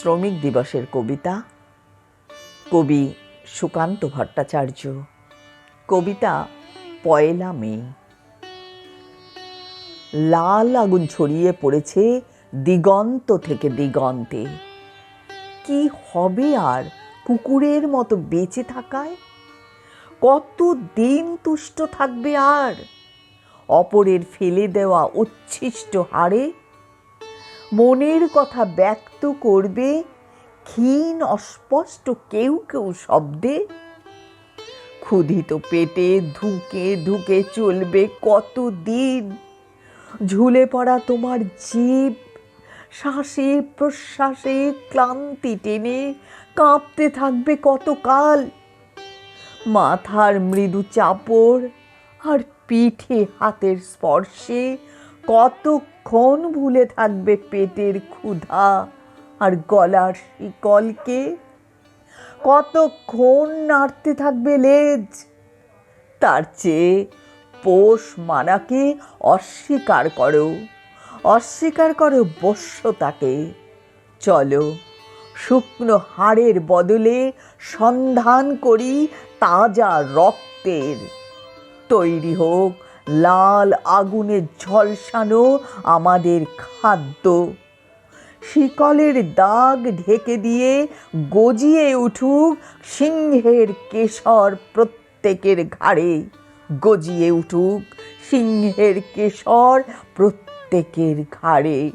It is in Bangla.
শ্রমিক দিবসের কবিতা, কবি সুকান্ত ভট্টাচার্য। কবিতা পয়লা মে। লাল আগুন ছড়িয়ে পড়েছে দিগন্ত থেকে দিগন্তে। কি হবে আর কুকুরের মতো বেঁচে থাকায়? কত দিন তুষ্ট থাকবে আর? অপরের ফেলে দেওয়া উচ্ছিষ্ট হাড়ে মনের কথা ব্যক্ত করবে, ক্ষীণ অস্পষ্ট কেউ কেউ শব্দে। ক্ষুধিত পেটে ধুকে ধুকে চলবে কত দিন ঝুলে পড়া তোমার জীব শ্বাসে প্রশ্বাসে ক্লান্তি টেনে কাঁপতে থাকবে কতকাল? মাথার মৃদু চাপড় আর পিঠে হাতের স্পর্শে কতক্ষণ ভুলে থাকবে পেটের ক্ষুধা আর গলার শিকলকে? কতক্ষণ নাড়তে থাকবে লেজ? তার চেয়ে পোষ মানাকে অস্বীকার করো অস্বীকার করো বশ্যতাকে চলো, শুকনো হাড়ের বদলে সন্ধান করি তাজা রক্তের। তৈরি হোক লাল আগুনে ঝলসানো আমাদের খাদ্য। শিকলের দাগ ঢেকে দিয়ে গজিয়ে উঠুক সিংহের কেশর প্রত্যেকের ঘাড়ে। গজিয়ে উঠুক সিংহের কেশর প্রত্যেকের ঘাড়ে।